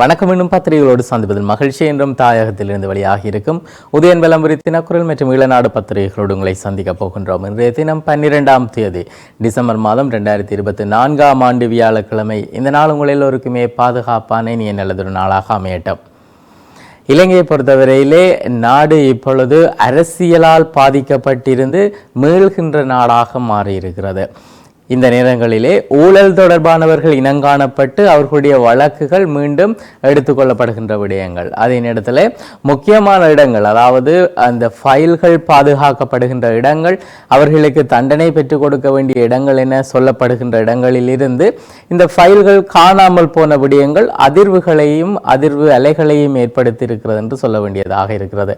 வணக்கம் என்னும் பத்திரிகைகளோடு சந்திப்பதில் மகிழ்ச்சி என்றும் தாயகத்திலிருந்து வெளியாக இருக்கும் உதயன் விளம்பரி தினக்குரல் மற்றும் இளநாடு பத்திரிகைகளோடு உங்களை சந்திக்க போகின்றோம். இன்றைய தினம் பன்னிரெண்டாம் தேதி டிசம்பர் மாதம் ரெண்டாயிரத்தி இருபத்தி நான்காம் ஆண்டு வியாழக்கிழமை. இந்த நாள் உங்கள் எல்லோருக்குமே பாதுகாப்பான இனிய நல்லதொரு நாளாக அமையட்டும். இலங்கையை பொறுத்தவரையிலே நாடு இப்பொழுது அரசியலால் பாதிக்கப்பட்டிருந்து மீள்கின்ற நாடாக மாறியிருக்கிறது. இந்த நேரங்களிலே ஊழல் தொடர்பானவர்கள் இனங்காணப்பட்டு அவர்களுடைய வழக்குகள் மீண்டும் எடுத்துக்கொள்ளப்படுகின்ற விடயங்கள். அதே நேரத்தில் முக்கியமான இடங்கள் அதாவது அந்த ஃபைல்கள் பாதுகாக்கப்படுகின்ற இடங்கள் அவர்களுக்கு தண்டனை பெற்றுக் கொடுக்க வேண்டிய இடங்கள் என சொல்லப்படுகின்ற இடங்களிலிருந்து இந்த ஃபைல்கள் காணாமல் போன விடயங்கள் அதிர்வுகளையும் அதிர்வு அலைகளையும் ஏற்படுத்தி இருக்கிறது என்று சொல்ல வேண்டியதாக இருக்கிறது.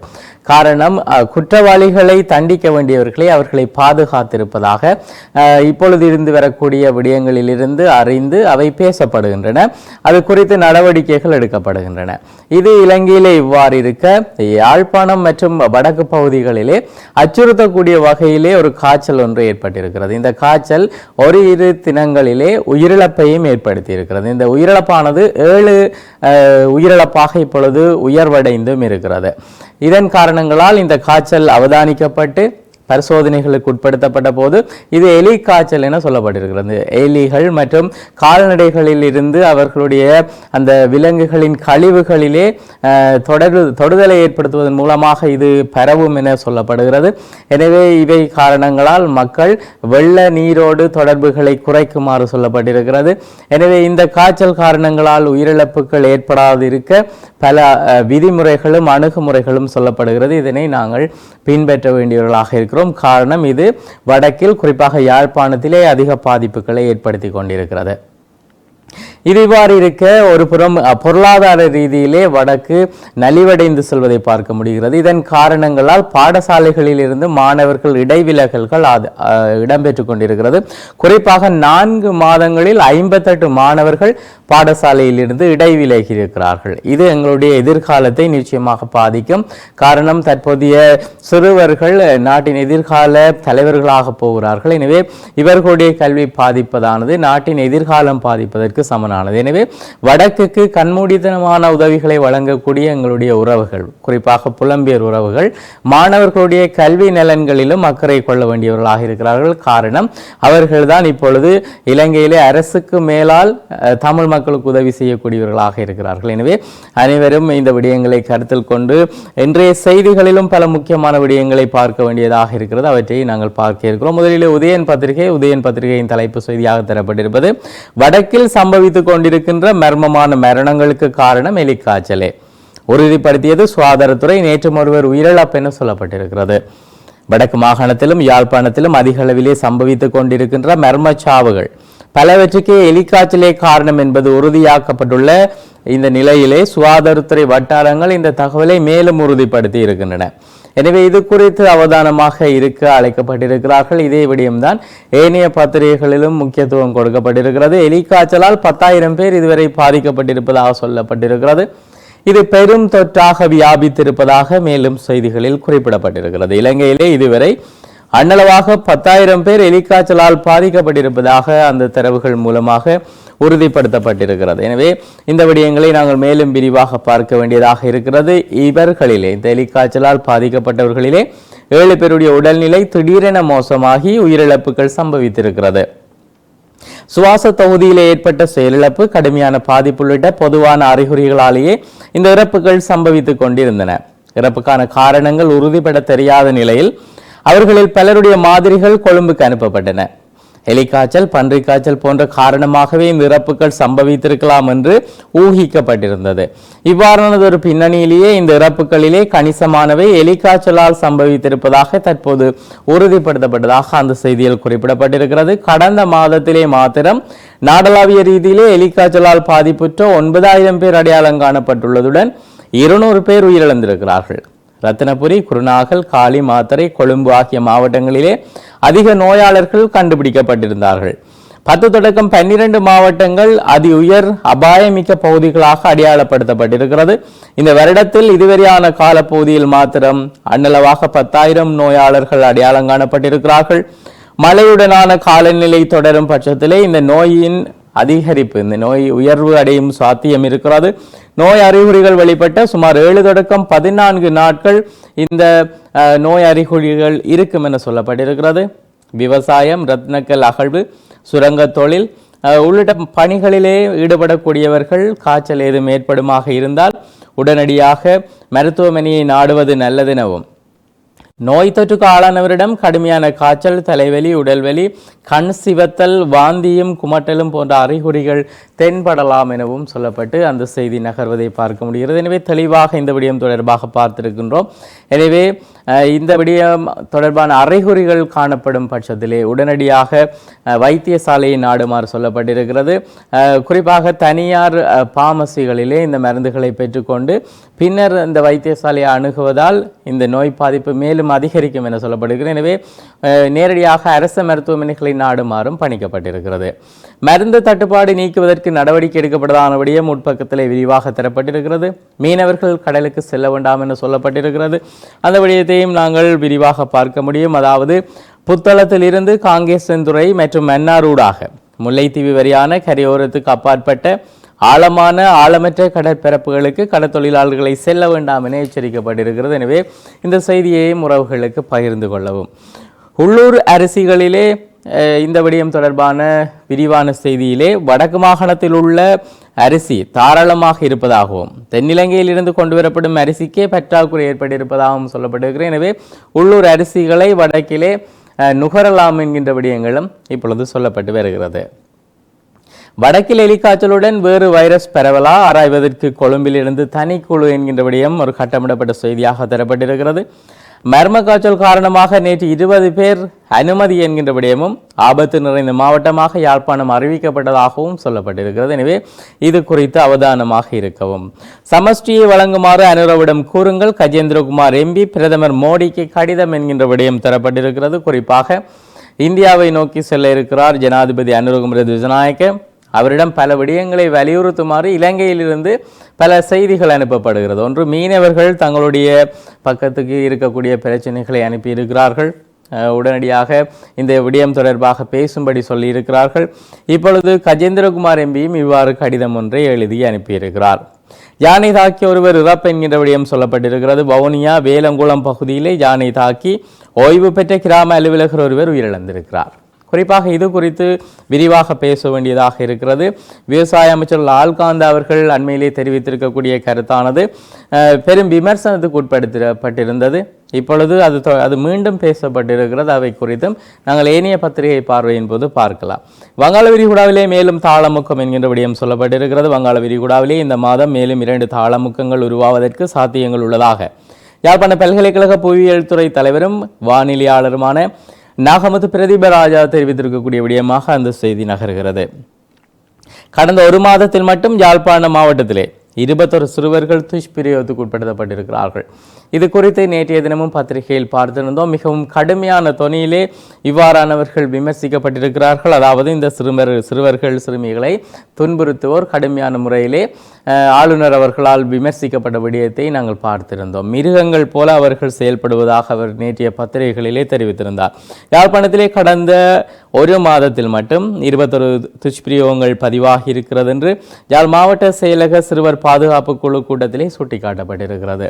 காரணம் அஹ், குற்றவாளிகளை தண்டிக்க வேண்டியவர்களை அவர்களை பாதுகாத்திருப்பதாக இப்பொழுது இருந்து வரக்கூடிய விடயங்களிலிருந்து அறிந்து அவை பேசப்படுகின்றன. அது குறித்து நடவடிக்கைகள் எடுக்கப்படுகின்றன. இது இலங்கையிலே இவ்வாறு இருக்க யாழ்ப்பாணம் மற்றும் வடக்கு பகுதிகளிலே அச்சுறுத்தக்கூடிய வகையிலே ஒரு காய்ச்சல் ஒன்று ஏற்பட்டிருக்கிறது. இந்த காய்ச்சல் ஒரு இரு தினங்களிலே உயிரிழப்பையும் ஏற்படுத்தி இருக்கிறது இந்த உயிரிழப்பானது ஏழு உயிரிழப்பாக இப்பொழுது உயர்வடைந்தும் இருக்கிறது. இதன் காரணங்களால் இந்த காய்ச்சல் அவதானிக்கப்பட்டு பரிசோதனைகளுக்கு உட்படுத்தப்பட்ட போது இது எலி காய்ச்சல் என சொல்லப்பட்டிருக்கிறது. எலிகள் மற்றும் கால்நடைகளில் இருந்து அவர்களுடைய அந்த விலங்குகளின் கழிவுகளிலே தொடர் தொடுதலை ஏற்படுத்துவதன் மூலமாக இது பரவும் என சொல்லப்படுகிறது. எனவே இவை காரணங்களால் மக்கள் வெள்ள நீரோடு தொடர்புகளை குறைக்குமாறு சொல்லப்பட்டிருக்கிறது. எனவே இந்த காய்ச்சல் காரணங்களால் உயிரிழப்புகள் ஏற்படாது இருக்க பல விதிமுறைகளும் அணுகுமுறைகளும் சொல்லப்படுகிறது. இதனை நாங்கள் பின்பற்ற வேண்டியவர்களாக இருக்கிறோம். காரணம் இது. வடக்கில் குறிப்பாக யாழ்ப்பாணத்திலே அதிக பாதிப்புகளை ஏற்படுத்தி கொண்டிருக்கிறது. இவ்வாறு இருக்க ஒரு புறம் பொருளாதார ரீதியிலே வடக்கு நலிவடைந்து செல்வதை பார்க்க முடிகிறது. இதன் காரணங்களால் பாடசாலைகளில் இருந்து மாணவர்கள் இடைவிலகல்கள் அது இடம்பெற்று கொண்டிருக்கிறது. குறிப்பாக நான்கு மாதங்களில் ஐம்பத்தெட்டு மாணவர்கள் பாடசாலையிலிருந்து இடைவிலகி இருக்கிறார்கள் இது எங்களுடைய எதிர்காலத்தை நிச்சயமாக பாதிக்கும். காரணம் தற்போதைய சிறுவர்கள் நாட்டின் எதிர்கால தலைவர்களாக போகிறார்கள். எனவே இவர்களுடைய கல்வி பாதிப்பதானது நாட்டின் எதிர்காலம் பாதிப்பதற்கு சமனானது எனவே வடக்குக்கு கண்மூடித்தனமான உதவிகளை வழங்கக்கூடிய எங்களுடைய உறவுகள் குறிப்பாக புலம்பியர் உறவுகள் மாணவர்களுடைய கல்வி நலன்களிலும் அக்கறை கொள்ள வேண்டியவர்களாக இருக்கிறார்கள். காரணம் அவர்கள்தான் இப்பொழுது இலங்கையிலே அரசுக்கு மேலால் தமிழ் மக்களுக்கு உதவி செய்யக்கூடியவர்களாக இருக்கிறார்கள். எனவே அனைவரும் இந்த விடயங்களை கருத்தில் கொண்டு இன்றைய செய்திகளிலும் பல முக்கியமான விடயங்களை பார்க்க வேண்டியதாக இருக்கிறது. அவற்றை நாங்கள் பார்க்க இருக்கிறோம். முதலில் உதயன் பத்திரிகை உதயன் பத்திரிகையின் தலைப்பு செய்தியாக தரப்பட்டிருப்பது. வடக்கில் சம்பவித்துக் கொண்டிருக்கின்ற மர்மமான மரணங்களுக்கு காரணம் எலிக்காய்ச்சலே. உறுதிப்படுத்தியது சுகாதாரத்துறை. நேற்று ஒருவர் உயிரிழப்பு என சொல்லப்பட்டிருக்கிறது. வடக்கு மாகாணத்திலும் யாழ்ப்பாணத்திலும் அதிக அளவிலே சம்பவித்துக் கொண்டிருக்கின்ற மர்ம சாவுகள் பலவற்றுக்கு எலிக்காய்ச்சலே காரணம் என்பது உறுதியாக்கப்பட்டுள்ள இந்த நிலையிலே சுகாதாரத்துறை வட்டாரங்கள் இந்த தகவலை மேலும் உறுதிப்படுத்தி இருக்கின்றன. எனவே இது குறித்து அவதானமாக இருக்க அழைக்கப்பட்டிருக்கிறார்கள். இதே விடயம்தான் ஏனைய பத்திரிகைகளிலும் முக்கியத்துவம் கொடுக்கப்பட்டிருக்கிறது. எலிக்காய்ச்சலால் பத்தாயிரம் பேர் இதுவரை பாதிக்கப்பட்டிருப்பதாக சொல்லப்பட்டிருக்கிறது. இது பெரும் தொற்றாக வியாபித்திருப்பதாக மேலும் செய்திகளில் குறிப்பிடப்பட்டிருக்கிறது. இலங்கையிலே இதுவரை அண்ணளவாக பத்தாயிரம் பேர் எலிக்காய்ச்சலால் பாதிக்கப்பட்டிருப்பதாக அந்த தரவுகள் மூலமாக உறுதிப்படுத்தப்பட்டிருக்கிறது. எனவே இந்த விடயங்களை நாங்கள் மேலும் விரிவாக பார்க்க வேண்டியதாக இருக்கிறது. இவர்களிலே இந்த எலிக்காய்ச்சலால் பாதிக்கப்பட்டவர்களிலே ஏழு பேருடைய உடல்நிலை திடீரென மோசமாகி உயிரிழப்புகள் சம்பவித்திருக்கிறது. சுவாச தொகுதியிலே ஏற்பட்ட செயலிழப்பு கடுமையான பாதிப்பு உள்ளிட்ட பொதுவான அறிகுறிகளாலேயே இந்த இறப்புகள் சம்பவித்துக் கொண்டிருந்தன. இறப்புக்கான காரணங்கள் உறுதிபட தெரியாத நிலையில் அவர்களில் பலருடைய மாதிரிகள் கொழும்புக்கு அனுப்பப்பட்டன. எலிக்காய்ச்சல் பன்றிக் காய்ச்சல் போன்ற காரணமாகவே இந்த இறப்புகள் சம்பவித்திருக்கலாம் என்று ஊகிக்கப்பட்டிருந்தது. இவ்வாறானதொரு பின்னணியிலேயே இந்த இறப்புகளிலே கணிசமானவை எலிக்காய்ச்சலால் சம்பவித்திருப்பதாக தற்போது உறுதிப்படுத்தப்பட்டதாக அந்த செய்தியில் குறிப்பிடப்பட்டிருக்கிறது. கடந்த மாதத்திலே மாத்திரம் நாடளாவிய ரீதியிலே எலிக்காய்ச்சலால் பாதிப்புற்ற ஒன்பதாயிரம் பேர் அடையாளம் காணப்பட்டுள்ளதுடன் இருநூறு பேர் உயிரிழந்திருக்கிறார்கள். ரத்தினபுரி குருநாகல் காளி மாத்தரை கொழும்பு ஆகிய மாவட்டங்களிலே அதிக நோயாளர்கள் கண்டுபிடிக்கப்பட்டிருந்தார்கள். பத்து தொடக்கம் பன்னிரண்டு மாவட்டங்கள் அதி உயர் அபாயமிக்க பகுதிகளாக அடையாளப்படுத்தப்பட்டிருக்கிறது. இந்த வருடத்தில் இதுவரையான காலப்பகுதியில் மாத்திரம் அன்னளவாக பத்தாயிரம் நோயாளர்கள் அடையாளம் காணப்பட்டிருக்கிறார்கள். மழையுடனான காலநிலை தொடரும் பட்சத்திலே இந்த நோயின் அதிகரிப்பு. இந்த நோய் உயர்வு அடையும் சாத்தியம் இருக்கிறது. நோய் அறிகுறிகள் வெளிப்பட்ட சுமார் ஏழு தொடக்கம் பதினான்கு நாட்கள் இந்த நோய் அறிகுறிகள் இருக்கும் என சொல்லப்பட்டிருக்கிறது. விவசாயம் ரத்னக்கல் அகழ்வு சுரங்கத் தொழில் உள்ளிட்ட பணிகளிலே ஈடுபடக்கூடியவர்கள் காய்ச்சல் ஏதும் ஏற்படுமாக இருந்தால் உடனடியாக மருத்துவமனையை நாடுவது நல்லதெனவும் நோய் தொற்றுக்கு ஆளானவரிடம் கடுமையான காய்ச்சல் தலைவலி உடல்வலி கண் சிவத்தல் வாந்தியும் குமட்டலும் போன்ற அறிகுறிகள் தென்படலாம் எனவும் சொல்லப்பட்டு அந்த செய்தி நகர்வதை பார்க்க முடிகிறது. எனவே தெளிவாக இந்த விடயம் தொடர்பாக பார்த்திருக்கின்றோம். எனவே இந்த விடயம் தொடர்பான அறைகுறிகள் காணப்படும் பட்சத்திலே உடனடியாக வைத்தியசாலையை நாடுமாறு சொல்லப்பட்டிருக்கிறது. குறிப்பாக தனியார் பாமசிகளிலே இந்த மருந்துகளை பெற்றுக்கொண்டு பின்னர் இந்த வைத்தியசாலையை அணுகுவதால் இந்த நோய் பாதிப்பு மேலும் அதிகரிக்கும் என சொல்லப்படுகிறது. எனவே நேரடியாக அரசு மருத்துவமனைகளை நாடுமாறும் பணிக்கப்பட்டிருக்கிறது. மருந்து தட்டுப்பாடு நீக்குவதற்கு நடவடிக்கை எடுக்கப்பட்டதான விடயம் உட்பக்கத்திலே விரிவாக தரப்பட்டிருக்கிறது. மீனவர்கள் கடலுக்கு செல்ல வேண்டாம் என சொல்லப்பட்டிருக்கிறது. அந்த விடயத்தையும் நாங்கள் விரிவாக பார்க்க முடியும். அதாவது புத்தளத்திலிருந்து காங்கேசன்துறை மற்றும் மன்னாரூடாக முல்லைத்தீவு வரையான கரையோரத்துக்கு அப்பாற்பட்ட ஆழமான ஆழமற்ற கடற்பரப்புகளுக்கு கடற்தொழிலாளர்களை செல்ல வேண்டாம் என எச்சரிக்கப்பட்டிருக்கிறது. எனவே இந்த செய்தியையும் உறவுகளுக்கு பகிர்ந்து கொள்ளவும். உள்ளூர் அரிசிகளிலே இந்த விடயம் தொடர்பான விரிவான செய்தியிலே வடக்கு மாகாணத்தில் உள்ள அரிசி தாராளமாக இருப்பதாகவும் தென்னிலங்கையில் இருந்து கொண்டு வரப்படும் அரிசிக்கே பற்றாக்குறை ஏற்பட்டிருப்பதாகவும் சொல்லப்பட்டிருக்கிறது எனவே உள்ளூர் அரிசிகளை வடக்கிலே அஹ், நுகரலாம் என்கின்ற விடயங்களும் இப்பொழுது சொல்லப்பட்டு வருகிறது. வடக்கில் எலிக்காய்ச்சலுடன் வேறு வைரஸ் பரவலா? ஆராய்வதற்கு கொழும்பிலிருந்து தனிக்குழு என்கின்ற விடயம் ஒரு கட்டமிடப்பட்ட செய்தியாக தரப்பட்டிருக்கிறது. மர்ம காய்ச்சல் காரணமாக நேற்று இருபது பேர் அனுமதி என்கின்ற விடயமும் ஆபத்து நிறைந்த மாவட்டமாக யாழ்ப்பாணம் அறிவிக்கப்பட்டதாகவும் சொல்லப்பட்டிருக்கிறது. எனவே இது குறித்து அவதானமாக இருக்கவும். சமஷ்டியை வழங்குமாறு அனுரவிடம் கூறுங்கள். கஜேந்திரகுமார் எம்பி பிரதமர் மோடிக்கு கடிதம் என்கின்ற விடயம் தரப்பட்டிருக்கிறது. குறிப்பாக இந்தியாவை நோக்கி செல்ல இருக்கிறார் ஜனாதிபதி அனுரகுமார விஜநாயக்க அவரிடம் பல விடயங்களை வலியுறுத்துமாறு இலங்கையிலிருந்து பல செய்திகள் அனுப்பப்படுகிறது. ஒன்று மீனவர்கள் தங்களுடைய பக்கத்துக்கு இருக்கக்கூடிய பிரச்சனைகளை அனுப்பியிருக்கிறார்கள். உடனடியாக இந்த விடயம் தொடர்பாக பேசும்படி சொல்லியிருக்கிறார்கள். இப்பொழுது கஜேந்திரகுமார் எம்பியும் இவ்வாறு கடிதம் ஒன்றை எழுதி அனுப்பியிருக்கிறார். யானை தாக்கி ஒருவர் இறப்பு என்கின்ற விடயம் சொல்லப்பட்டிருக்கிறது. வவுனியா வேலங்குளம் பகுதியிலே யானை தாக்கி ஓய்வு பெற்ற கிராம அலுவலகர் ஒருவர் உயிரிழந்திருக்கிறார். குறிப்பாக இது குறித்து விரிவாக பேச வேண்டியதாக இருக்கிறது. விவசாய அமைச்சர் லால்காந்த் அவர்கள் அண்மையிலே தெரிவித்திருக்கக்கூடிய கருத்தானது. பெரும் விமர்சனத்துக்கு உட்படுத்தப்பட்டிருந்தது. இப்பொழுது அது தொ- அது மீண்டும் பேசப்பட்டிருக்கிறது. அவை குறித்தும் நாங்கள் ஏனைய பத்திரிகை பார்வையின் போது பார்க்கலாம். வங்காள விரிகுடாவிலே மேலும் தாளமுக்கம் என்கின்ற விடயம் சொல்லப்பட்டிருக்கிறது. வங்காள விரிகுடாவிலே இந்த மாதம் மேலும் இரண்டு தாளமுக்கங்கள் உருவாவதற்கு சாத்தியங்கள் உள்ளதாக. யாழ்ப்பாண பல்கலைக்கழக புவியியல் துறை தலைவரும் வானிலையாளருமான நாகமது பிரதீபராஜா தெரிவித்திருக்கக்கூடிய விடயமாக அந்த செய்தி நகர்கிறது. கடந்த ஒரு மாதத்தில் மட்டும் யாழ்ப்பாண மாவட்டத்திலே இருபத்தொரு சிறுவர்கள் துஷ்பிரயோகத்துக்கு உட்படுத்தப்பட்டிருக்கிறார்கள். இது குறித்து நேற்றைய தினமும் பத்திரிகையில் பார்த்திருந்தோம். மிகவும் கடுமையான தொனியிலே இவ்வாறானவர்கள் விமர்சிக்கப்பட்டிருக்கிறார்கள். அதாவது இந்த சிறுவர் சிறுவர்கள் சிறுமிகளை துன்புறுத்துவோர் கடுமையான முறையிலே ஆளுநர் அவர்களால் விமர்சிக்கப்பட்ட விடயத்தை நாங்கள் பார்த்திருந்தோம். மிருகங்கள் போல அவர்கள் செயல்படுவதாக அவர் நேற்றைய பத்திரிகைகளிலே தெரிவித்திருந்தார். யாழ்ப்பாணத்திலே கடந்த ஒரு மாதத்தில் மட்டும் இருபத்தொரு துஷ்பிரயோகங்கள் பதிவாகி இருக்கிறது என்று யாழ் மாவட்ட செயலக சிறுவர் பாதுகாப்பு குழு கூட்டத்திலே சுட்டிக்காட்டப்பட்டிருக்கிறது.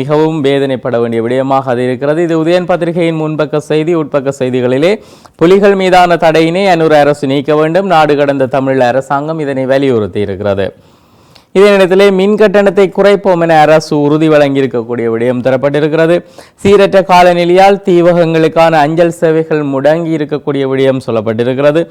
மிகவும் வேதனைப்பட வேண்டிய விடயமாக அது இருக்கிறது. இது உதயன் பத்திரிகையின் முன்பக்க செய்தி உட்பக்க செய்திகளிலே புலிகள் மீதான தடையினை அன்னூர் அரசு நீக்க வேண்டும். நாடு கடந்த தமிழ் அரசாங்கம் இதனை வலியுறுத்தி இருக்கிறது இதே நேரத்தில் மின் கட்டணத்தை குறைப்போம் என அரசு உறுதி வழங்கியிருக்கக்கூடிய விடயம் தரப்பட்டிருக்கிறது. சீரற்ற காலநிலையால் தீவகங்களுக்கான அஞ்சல் சேவைகள் முடங்கி இருக்கக்கூடிய விடயம் சொல்லப்பட்டிருக்கிறது.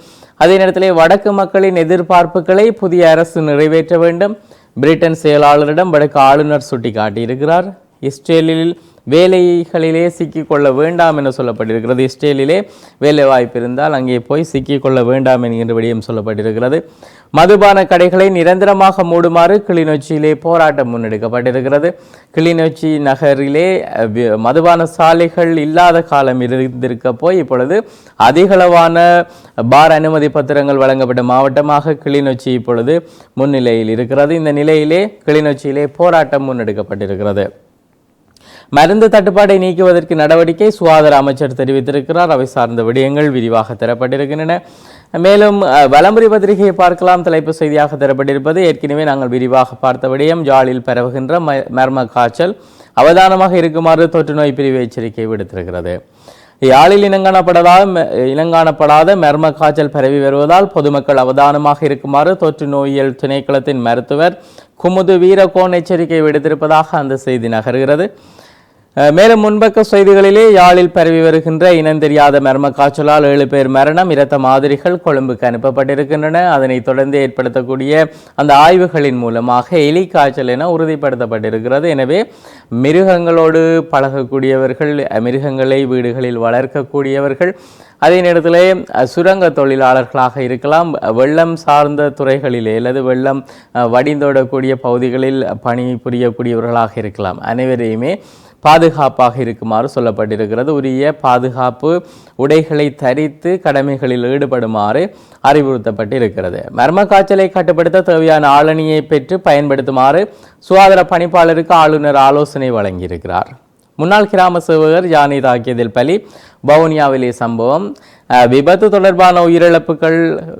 அதே நேரத்தில் வடக்கு மக்களின் எதிர்பார்ப்புகளை புதிய அரசு நிறைவேற்ற வேண்டும். பிரிட்டன் செயலாளரிடம் வடக்கு ஆளுநர் சுட்டிக்காட்டியிருக்கிறார். இஸ்ரேலில் வேலைகளிலே சிக்கிக்கொள்ள வேண்டாம் என சொல்லப்பட்டிருக்கிறது. இஸ்ரேலிலே வேலை வாய்ப்பு இருந்தால் அங்கே போய் சிக்கிக்கொள்ள வேண்டாம் என்கின்ற சொல்லப்பட்டிருக்கிறது. மதுபான கடைகளை நிரந்தரமாக மூடுமாறு கிளிநொச்சியிலே போராட்டம் முன்னெடுக்கப்பட்டிருக்கிறது. கிளிநொச்சி நகரிலே மதுபான சாலைகள் இல்லாத காலம் இருந்திருக்க போய் இப்பொழுது அதிகளவான பார் அனுமதி பத்திரங்கள் வழங்கப்பட்ட மாவட்டமாக கிளிநொச்சி இப்பொழுது முன்னிலையில் இருக்கிறது. இந்த நிலையிலே கிளிநொச்சியிலே போராட்டம் முன்னெடுக்கப்பட்டிருக்கிறது. மருந்து தட்டுப்பாட்டை நீக்குவதற்கு நடவடிக்கை சுகாதார அமைச்சர் தெரிவித்திருக்கிறார். அவை சார்ந்த விடயங்கள் விரிவாக தரப்பட்டிருக்கின்றன. மேலும் அஹ், வலம்புரி பத்திரிகையை பார்க்கலாம். தலைப்பு செய்தியாக தரப்பட்டிருப்பது ஏற்கனவே நாங்கள் விரிவாக பார்த்த விடயம். ஜாலில் பரவுகின்ற மர்ம காய்ச்சல் அவதானமாக இருக்குமாறு தொற்று நோய் பிரிவு எச்சரிக்கை விடுத்திருக்கிறது. யாழில் இனங்காணப்படாத இனங்காணப்படாத மர்ம காய்ச்சல் பரவி வருவதால் பொதுமக்கள் அவதானமாக இருக்குமாறு தொற்று நோயியல் திணைக்களத்தின் மருத்துவர் குமுது வீரகோன் எச்சரிக்கை விடுத்திருப்பதாக அந்த செய்தி நகர்கிறது. மேலும் முன்பக்க செய்திகளிலே யாழில் பரவி வருகின்ற இனம் தெரியாத மர்ம காய்ச்சலால் ஏழு பேர் மரணம் இரத்த மாதிரிகள் கொழும்புக்கு அனுப்பப்பட்டிருக்கின்றன. அதனைத் தொடர்ந்து ஏற்படுத்தக்கூடிய அந்த ஆய்வுகளின் மூலமாக எலி காய்ச்சல் என உறுதிப்படுத்தப்பட்டிருக்கிறது. எனவே மிருகங்களோடு பழகக்கூடியவர்கள் மிருகங்களை வீடுகளில் வளர்க்கக்கூடியவர்கள் அதே நேரத்திலே சுரங்க தொழிலாளர்களாக இருக்கலாம். வெள்ளம் சார்ந்த துறைகளிலே அல்லது வெள்ளம் வடிந்தோடக்கூடிய பகுதிகளில் பணி புரியக்கூடியவர்களாக இருக்கலாம். அனைவரையுமே பாதுகாப்பாக இருக்குமாறு சொல்லப்பட்டிருக்கிறது. உரிய பாதுகாப்பு உடைகளை தரித்து கடமைகளில் ஈடுபடுமாறு அறிவுறுத்தப்பட்டிருக்கிறது. மர்ம காய்ச்சலை கட்டுப்படுத்த தேவையான ஆளணியை பெற்று பயன்படுத்துமாறு சுகாதார பணிப்பாளருக்கு ஆளுநர் ஆலோசனை வழங்கியிருக்கிறார். முன்னாள் கிராம சேவகர் யானை தாக்கியதில் பலி வவுனியாவிலே சம்பவம். விபத்து தொடர்பான உயிரிழப்புகள்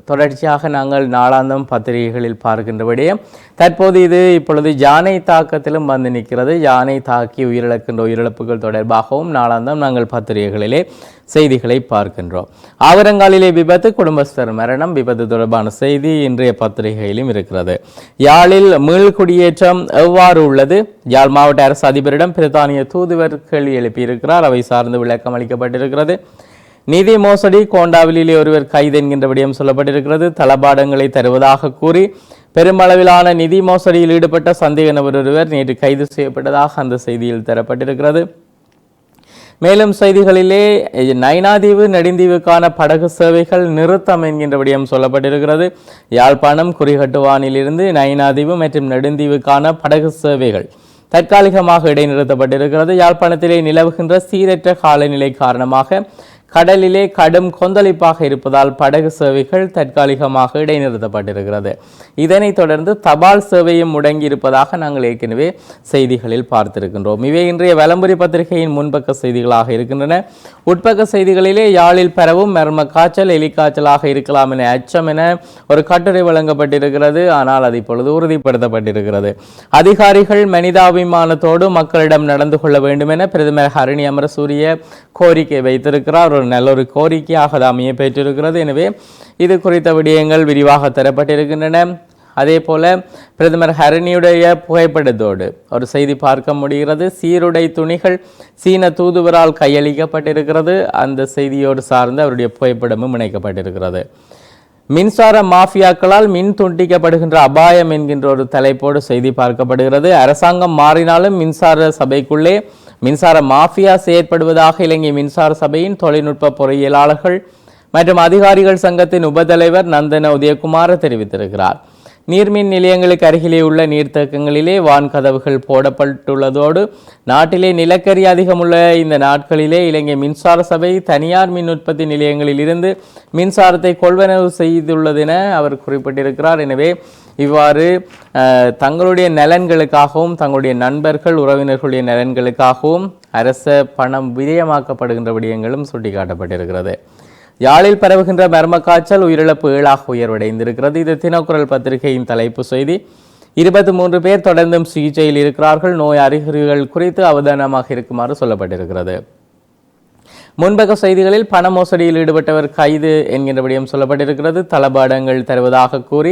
தொடர்ச்சியாக நாங்கள் நாளாந்தம் பத்திரிகைகளில் பார்க்கின்றபடியே தற்போது இது இப்பொழுது யானை தாக்கத்திலும் வந்து நிற்கிறது. யானை தாக்கி உயிரிழக்கின்ற உயிரிழப்புகள் தொடர்பாகவும் நாளாந்தம் நாங்கள் பத்திரிகைகளிலே செய்திகளை பார்க்கின்றோம். ஆவரங்காலிலே விபத்து குடும்பஸ்தர் மரணம் விபத்து தொடர்பான செய்தி இன்றைய பத்திரிகையிலும் இருக்கிறது. யாழில் மீள்குடியேற்றம் எவ்வாறு உள்ளது? யாழ் மாவட்ட அரசு அதிபரிடம் பிரித்தானிய தூதுவர் கேள்வி எழுப்பியிருக்கிறார். அவை சார்ந்து விளக்கம் அளிக்கப்பட்டிருக்கிறது. சொல்லப்பட்டிருக்கிறது. நிதி மோசடி கோண்டாவிலே ஒருவர் கைது என்கின்ற விடயம் சொல்லப்பட்டிருக்கிறது. தளபாடங்களை தருவதாக கூறி பெருமளவிலான நிதி மோசடியில் ஈடுபட்ட சந்தேக நபர் ஒருவர் நேற்று கைது செய்யப்பட்டதாக அந்த செய்தியில் தரப்பட்டிருக்கிறது. மேலும் செய்திகளிலே நைனாதீவு நெடுந்தீவுக்கான படகு சேவைகள் நிறுத்தம் என்கின்ற விடயம் சொல்லப்பட்டிருக்கிறது. யாழ்ப்பாணம் குறிகட்டுவானிலிருந்து நைனாதீவு மற்றும் நெடுந்தீவுக்கான படகு சேவைகள். தற்காலிகமாக இடைநிறுத்தப்பட்டிருக்கிறது. யாழ்ப்பாணத்திலே நிலவுகின்ற சீரற்ற காலநிலை காரணமாக கடலிலே கடும் கொந்தளிப்பாக இருப்பதால் படகு சேவைகள் தற்காலிகமாக இடைநிறுத்தப்பட்டிருக்கிறது. இதனைத் தொடர்ந்து தபால் சேவையும் முடங்கி இருப்பதாக நாங்கள் ஏற்கனவே செய்திகளில் பார்த்திருக்கின்றோம். இவை இன்றைய வலம்புரி பத்திரிகையின் முன்பக்க செய்திகளாக இருக்கின்றன. உட்பக்க செய்திகளிலே யாழில் பரவும் மர்ம காய்ச்சல் எலிக்காய்ச்சலாக இருக்கலாம் என அச்சம் என ஒரு கட்டுரை வழங்கப்பட்டிருக்கிறது. ஆனால் அது இப்பொழுது உறுதிப்படுத்தப்பட்டிருக்கிறது. அதிகாரிகள் மனிதாபிமானத்தோடு மக்களிடம் நடந்து கொள்ள வேண்டும் என பிரதமர் ஹரணி அமரசூரிய கோரிக்கை வைத்திருக்கிறார். ஒரு நல்ல ஒரு கோரிக்கையாக அது அமைய பெற்றிருக்கிறது எனவே இது குறித்த விடயங்கள் விரிவாக தரப்பட்டிருக்கின்றன. அதே போல பிரதமர் ஹரணியுடைய புகைப்படத்தோடு ஒரு செய்தி பார்க்க முடிகிறது. சீருடை துணிகள் சீன தூதுவரால் கையளிக்கப்பட்டிருக்கிறது. அந்த செய்தியோடு சார்ந்து அவருடைய புகைப்படமும் இணைக்கப்பட்டிருக்கிறது. மின்சார மாஃபியாக்களால் மின் துண்டிக்கப்படுகின்ற அபாயம் என்கின்ற ஒரு தலைப்போடு செய்தி பார்க்கப்படுகிறது. அரசாங்கம் மாறினாலும் மின்சார சபைக்குள்ளே மின்சார மாஃபியா செயற்படுவதாக இலங்கை மின்சார சபையின் தொழில்நுட்ப பொறியியலாளர்கள் மற்றும் அதிகாரிகள் சங்கத்தின் உபதலைவர் நந்தன உதயகுமார் தெரிவித்திருக்கிறார். நீர்மின் நிலையங்களுக்கு அருகிலே உள்ள நீர்த்தேக்கங்களிலே வான் கதவுகள் போடப்பட்டுள்ளதோடு நாட்டிலே நிலக்கரி அதிகமுள்ள இந்த நாட்களிலே இலங்கை மின்சார சபை தனியார் மின் உற்பத்தி நிலையங்களில் இருந்து மின்சாரத்தை கொள்வனவு செய்துள்ளதென அவர் குறிப்பிட்டிருக்கிறார். எனவே இவ்வாறு தங்களுடைய நலன்களுக்காகவும் தங்களுடைய நண்பர்கள் உறவினர்களுடைய நலன்களுக்காகவும் அரச பணம் விதயமாக்கப்படுகின்ற விடயங்களும் சுட்டிக்காட்டப்பட்டிருக்கிறது. யாழில் பரவுகின்ற மர்ம காய்ச்சல் உயிரிழப்பு ஏழாக உயர்வடைந்திருக்கிறது. இது தினக்குரல் பத்திரிகையின் தலைப்பு செய்தி. இருபத்தி மூன்று பேர் தொடர்ந்தும் சிகிச்சையில் இருக்கிறார்கள். நோய் அறிகுறிகள் குறித்து அவதானமாக இருக்குமாறு சொல்லப்பட்டிருக்கிறது. முன்பக்க செய்திகளில் பண மோசடியில் ஈடுபட்டவர் கைது என்கின்ற விடயம் சொல்லப்பட்டிருக்கிறது. தளபாடங்கள் தருவதாக கூறி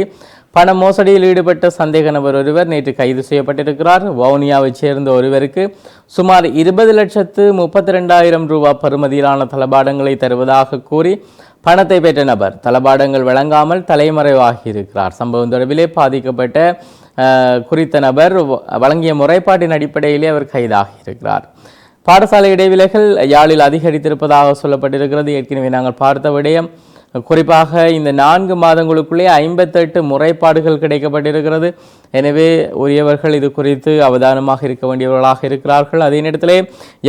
பண மோசடியில் ஈடுபட்ட சந்தேக நபர் ஒருவர் நேற்று கைது செய்யப்பட்டிருக்கிறார். வவுனியாவைச் சேர்ந்த ஒருவருக்கு சுமார் இருபது லட்சத்து முப்பத்தி ரெண்டாயிரம் ரூபாய் பெறுமதியிலான தளபாடங்களை தருவதாக கூறி பணத்தை பெற்ற நபர் தளபாடங்கள் வழங்காமல் தலைமறைவாகி இருக்கிறார் சம்பவம் தொடர்பிலே பாதிக்கப்பட்ட குறித்த நபர் வ- வழங்கிய முறைப்பாட்டின் அடிப்படையிலே அவர் கைதாகியிருக்கிறார். பாடசாலை இடைவிலைகள் யாழில் அதிகரித்திருப்பதாக சொல்லப்பட்டிருக்கிறது. ஏற்கனவே நாங்கள் பார்த்த விடயம் குறிப்பாக இந்த நான்கு மாதங்களுக்குள்ளே ஐம்பத்தெட்டு முறைப்பாடுகள் கிடைக்கப்பட்டிருக்கிறது. எனவே உரியவர்கள் இது குறித்து அவதானமாக இருக்க வேண்டியவர்களாக இருக்கிறார்கள். அதே நேரத்திலே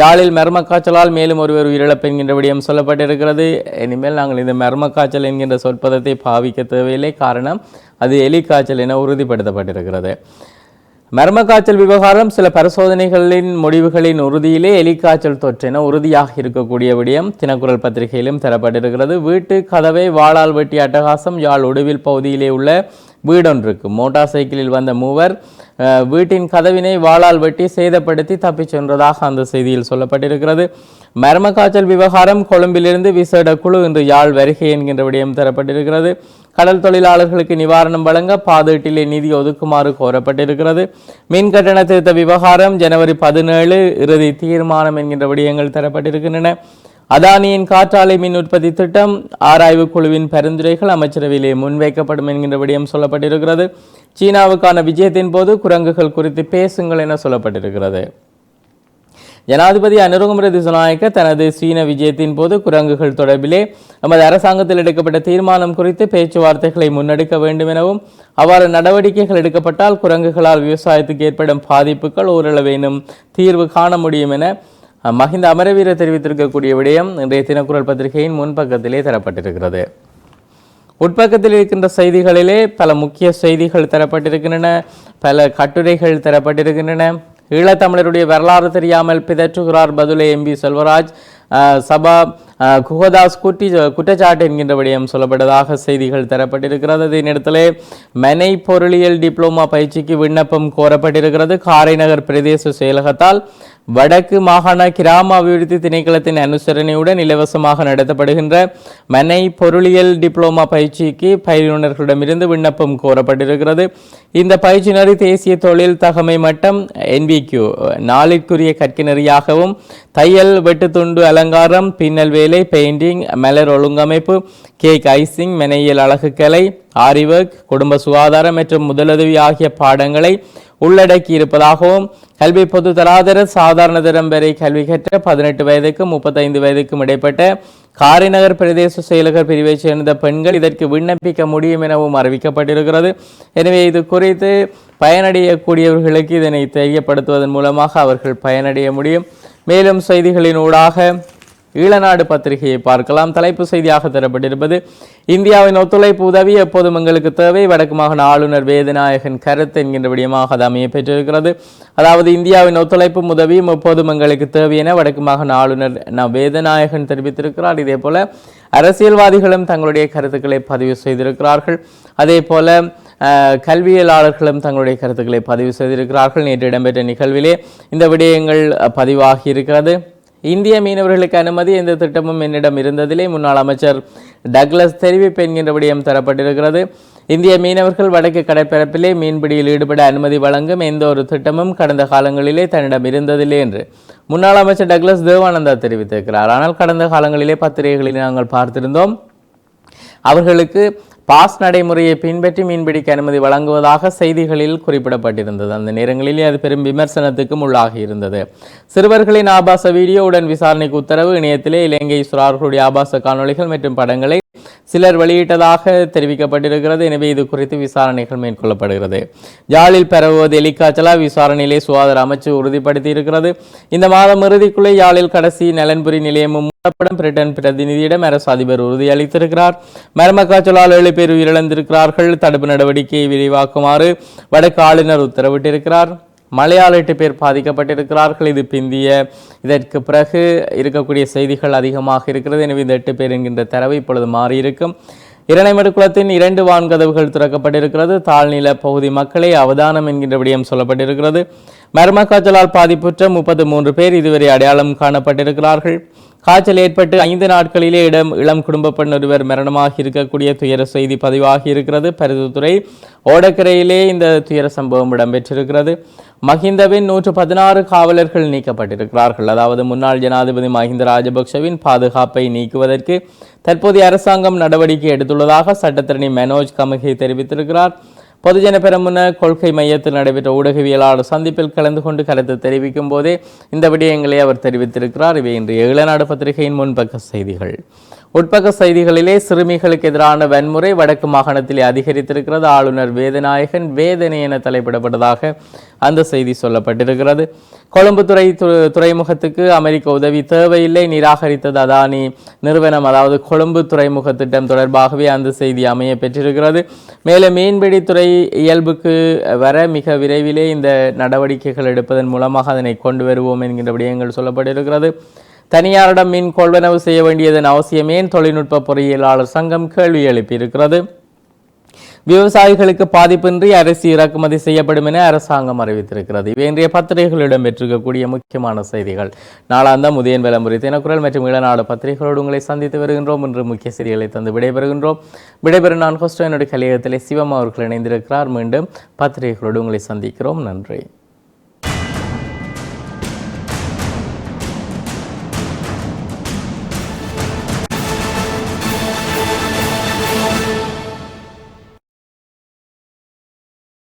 யாழில் மர்ம காய்ச்சலால் மேலும் ஒருவர் உயிரிழப்பு என்கின்ற விடயம் சொல்லப்பட்டிருக்கிறது. இனிமேல் நாங்கள் இந்த மர்ம காய்ச்சல் என்கின்ற சொற்பதத்தை பாவிக்க தேவையில்லை. காரணம் அது எலி காய்ச்சல் என உறுதிப்படுத்தப்பட்டிருக்கிறது. மர்ம காய்ச்சல் விவகாரம் சில பரிசோதனைகளின் முடிவுகளின் உறுதியிலே எலிக்காய்ச்சல் தொற்றென உறுதியாக இருக்கக்கூடிய விடயம் தினக்குரல் பத்திரிகையிலும் தரப்பட்டிருக்கிறது. வீட்டு கதவை வாளால் வெட்டி அட்டகாசம் யாழ் ஒடுவில் பகுதியிலே உள்ள வீடொன்றுக்கு. மோட்டார் சைக்கிளில் வந்த மூவர் வீட்டின் கதவினை வாளால் வெட்டி சேதப்படுத்தி தப்பிச் சென்றதாக அந்த செய்தியில் சொல்லப்பட்டிருக்கிறது. மர்ம காய்ச்சல் விவகாரம் கொழும்பிலிருந்து விசேட குழு இன்று யாழ் வருகை என்கின்ற விடயம் தரப்பட்டிருக்கிறது. கடல் தொழிலாளர்களுக்கு நிவாரணம் வழங்க பாதீட்டிலே நிதி ஒதுக்குமாறு கோரப்பட்டிருக்கிறது. மின் கட்டண திருத்த விவகாரம் ஜனவரி பதினேழு இறுதி தீர்மானம் என்கின்ற விடயங்கள் தரப்பட்டிருக்கின்றன. அதானியின் காற்றாலை மின் உற்பத்தி திட்டம் ஆராய்வு குழுவின் பரிந்துரைகள் அமைச்சரவையிலே முன்வைக்கப்படும் என்கின்ற விடயம் சொல்லப்பட்டிருக்கிறது. சீனாவுக்கான விஜயத்தின் போது குரங்குகள் குறித்து பேசுங்கள் என சொல்லப்பட்டிருக்கிறது. ஜனாதிபதி அனுரகுமர திசுநாயக்க தனது சீன விஜயத்தின் போது குரங்குகள் தொடர்பிலே நமது அரசாங்கத்தில் எடுக்கப்பட்ட தீர்மானம் குறித்து பேச்சுவார்த்தைகளை முன்னெடுக்க வேண்டும் எனவும் அவ்வாறு நடவடிக்கைகள் எடுக்கப்பட்டால் குரங்குகளால் விவசாயத்துக்கு ஏற்படும் பாதிப்புகள் ஓரளவேனும் தீர்வு காண முடியும் என மஹிந்த அமரவீர தெரிவித்திருக்கக்கூடிய விடயம் இன்றைய தினக்குரல் பத்திரிகையின் முன்பக்கத்திலே தரப்பட்டிருக்கிறது. உட்பக்கத்தில் இருக்கின்ற செய்திகளிலே பல முக்கிய செய்திகள் தரப்பட்டிருக்கின்றன பல கட்டுரைகள் தரப்பட்டிருக்கின்றன. ஈழத்தமிழருடைய வரலாறு தெரியாமல் பிதற்றுகிறார் பதுலை எம்பி செல்வராஜ். சபா குகதாஸ் குட்டி குற்றச்சாட்டு என்கின்ற விடயம் சொல்லப்பட்டதாக செய்திகள் தரப்பட்டிருக்கிறது. அதே நேரத்திலே மனை பொருளியல் டிப்ளோமா பயிற்சிக்கு விண்ணப்பம் கோரப்பட்டிருக்கிறது. காரைநகர் பிரதேச செயலகத்தால் வடக்கு மாகாண கிராம அபிவிருத்தி திணைக்களத்தின் அனுசரணையுடன் இலவசமாக நடத்தப்படுகின்ற மனை பொருளியல் டிப்ளோமா பயிற்சிக்கு பயிலுனர்களிடமிருந்து விண்ணப்பம் கோரப்பட்டிருக்கிறது. இந்த பயிற்சியினரை தேசிய தொழில் தகமை மட்டம் என்பிக்யூ நாளிற்குரிய கற்கினரியாகவும் தையல் வெட்டுத்துண்டு அலங்காரம் பின்னல் வேலை பெயிண்டிங் மலர் ஒழுங்கமைப்பு கேக் ஐசிங் மெனையியல் அழகு கலை ஆரிவர்க் குடும்ப சுகாதாரம் மற்றும் முதலுதவி ஆகிய பாடங்களை உள்ளடக்கி இருப்பதாகவும் கல்வி பொது தராதர சாதாரண தரம் வரை கல்வி கற்ற பதினெட்டு வயதுக்கும் முப்பத்தைந்து வயதுக்கும் இடைப்பட்ட காரைநகர் பிரதேச செயலகர் பிரிவைச் சேர்ந்த பெண்கள் இதற்கு விண்ணப்பிக்க முடியும் எனவும் அறிவிக்கப்பட்டிருக்கிறது. எனவே இது குறித்து பயனடையக்கூடியவர்களுக்கு இதனை தெரியப்படுத்துவதன் மூலமாக அவர்கள் பயனடைய முடியும். மேலும் செய்திகளின் ஊடாக ஈழநாடு பத்திரிகையை பார்க்கலாம். தலைப்பு செய்தியாக தரப்பட்டிருப்பது இந்தியாவின் ஒத்துழைப்பு உதவி எப்போதும் எங்களுக்கு தேவை. வடக்கு மாகாண ஆளுநர் வேதநாயகன் கருத்து என்கின்ற விடயமாக அது அமைய பெற்றிருக்கிறது. அதாவது இந்தியாவின் ஒத்துழைப்பும் உதவியும் எப்போதும் எங்களுக்கு தேவை என வடக்கு மாகாண ஆளுநர் நான் வேதநாயகன் தெரிவித்திருக்கிறார். இதே போல அரசியல்வாதிகளும் தங்களுடைய கருத்துக்களை பதிவு செய்திருக்கிறார்கள். அதே போல கல்வியலாளர்களும் தங்களுடைய கருத்துக்களை பதிவு செய்திருக்கிறார்கள். நேற்று இடம்பெற்ற நிகழ்விலே இந்த விடயங்கள் பதிவாகி இருக்கிறது. இந்திய மீனவர்களுக்கு அனுமதி எந்த திட்டமும் என்னிடம் இருந்ததிலே முன்னாள் அமைச்சர் டக்ளஸ் தெரிவிப்பு என்கின்ற விடயம் தரப்பட்டிருக்கிறது. இந்திய மீனவர்கள் வடக்கு கடற்பரப்பிலே மீன்பிடியில் ஈடுபட அனுமதி வழங்கும் எந்த ஒரு திட்டமும் கடந்த காலங்களிலே தன்னிடம் இருந்ததில்லை என்று முன்னாள் அமைச்சர் டக்ளஸ் தேவானந்தா தெரிவித்திருக்கிறார். ஆனால் கடந்த காலங்களிலே பத்திரிகைகளில் நாங்கள் பார்த்திருந்தோம் அவர்களுக்கு பாஸ் நடைமுறையை பின்பற்றி மீன்பிடிக்க அனுமதி வழங்குவதாக செய்திகளில் குறிப்பிடப்பட்டிருந்தது. அந்த நேரங்களிலே அது பெரும் விமர்சனத்துக்கும் உள்ளாகி இருந்தது. சிறுவர்களின் ஆபாச வீடியோவுடன் விசாரணைக்கு உத்தரவு இணையத்திலே இலங்கை சுறார்களுடைய ஆபாச காணொளிகள் மற்றும் படங்களை சிலர் வெளியிட்டதாக தெரிவிக்கப்பட்டிருக்கிறது. எனவே இது குறித்து விசாரணைகள் மேற்கொள்ளப்படுகிறது. யாழில் பரவுவது எலிக்காய்ச்சலா? விசாரணையிலே சுகாதார அமைச்சு உறுதிப்படுத்தி இருக்கிறது இந்த மாதம் இறுதிக்குள்ளே யாழில் கடைசி நலன்புரி நிலையமும் மூடப்படும். பிரிட்டன் பிரதிநிதியிடம் அரசு அதிபர் உறுதியளித்திருக்கிறார். மர்ம காய்ச்சலால் பேர் உயிரிழந்திருக்கிறார்கள். தடுப்பு நடவடிக்கையை விரிவாக்குமாறு வடக்கு ஆளுநர் உத்தரவிட்டிருக்கிறார். மலையாள எட்டு பேர் பாதிக்கப்பட்டிருக்கிறார்கள். இது பிந்திய. இதற்கு பிறகு இருக்கக்கூடிய செய்திகள் அதிகமாக இருக்கிறது. எனவே இந்த எட்டு பேர் என்கின்ற தரவு இப்பொழுது மாறியிருக்கும். இரணைமடு குளத்தின் இரண்டு வான்கதவுகள் திறக்கப்பட்டிருக்கிறது. தாழ்நில பகுதி மக்களை அவதானம் என்கின்ற விடயம் சொல்லப்பட்டிருக்கிறது. மர்ம காய்ச்சலால் பாதிப்புற்ற முப்பத்து மூன்று பேர் இதுவரை அடையாளம் காணப்பட்டிருக்கிறார்கள். காய்ச்சல் ஏற்பட்டு ஐந்து நாட்களிலே இடம் இளம் குடும்ப பெண் ஒருவர் மரணமாக இருக்கக்கூடிய துயர செய்தி பதிவாகி இருக்கிறது. பருத்தித்துறை ஓடக்கரையிலே இந்த துயர சம்பவம் இடம்பெற்றிருக்கிறது. மஹிந்தவின் நூற்று பதினாறு காவலர்கள் நீக்கப்பட்டிருக்கிறார்கள். அதாவது முன்னாள் ஜனாதிபதி மஹிந்த ராஜபக்ஷவின் பாதுகாப்பை நீக்குவதற்கு தற்போதைய அரசாங்கம் நடவடிக்கை எடுத்துள்ளதாக சட்டத்தரணி மனோஜ் கமகி தெரிவித்திருக்கிறார். பொதுஜன பெரமுன கொள்கை மையத்தில் நடைபெற்ற ஊடகவியலாளர் சந்திப்பில் கலந்து கொண்டு கருத்து தெரிவிக்கும் போதே இந்த விடயங்களை அவர் தெரிவித்திருக்கிறார். இவை இன்று ஏழநாடு பத்திரிகையின் முன்பக்க செய்திகள். உட்பக்க செய்திகளிலே சிறுமிகளுக்கு எதிரான வன்முறை வடக்கு மாகாணத்திலே அதிகரித்திருக்கிறது. ஆளுநர் வேதநாயகன் வேதனை என தலைப்பிடப்பட்டதாக அந்த செய்தி சொல்லப்பட்டிருக்கிறது. கொழும்பு துறை து- துறைமுகத்துக்கு அமெரிக்க உதவி தேவையில்லை. நிராகரித்தது அதானி நிறுவனம் அதாவது கொழும்பு துறைமுக திட்டம் தொடர்பாகவே அந்த செய்தி அமைய பெற்றிருக்கிறது. மேலும் மீன்பிடித்துறை இயல்புக்கு வர மிக விரைவிலே இந்த நடவடிக்கைகள் எடுப்பதன் மூலமாக அதனை கொண்டு வருவோம் என்கின்ற விடயங்கள் சொல்லப்பட்டிருக்கிறது. தனியாரிடம் மின் கொள்வனவு செய்ய வேண்டியதன் அவசியமே தொழில்நுட்ப பொறியியலாளர் சங்கம் கேள்வி எழுப்பியிருக்கிறது. விவசாயிகளுக்கு பாதிப்பின்றி அரிசி இறக்குமதி செய்யப்படும் என அரசாங்கம் அறிவித்திருக்கிறது. இவை இன்றைய பத்திரிகைகளிடம் பெற்றிருக்கக்கூடிய முக்கியமான செய்திகள். நாளாந்தம் உதயன் விளம்பரி தினக்குரல் மற்றும் இளநாடு பத்திரிகைகளோடு உங்களை சந்தித்து வருகின்றோம். என்று முக்கிய செய்திகளை தந்து விடைபெறுகின்றோம். விடைபெறும் நான் ஹோஸ்டோ என்னுடைய கலையகத்திலே சிவம் அவர்கள் இணைந்திருக்கிறார். மீண்டும் பத்திரிகைகளோடு உங்களை சந்திக்கிறோம். நன்றி.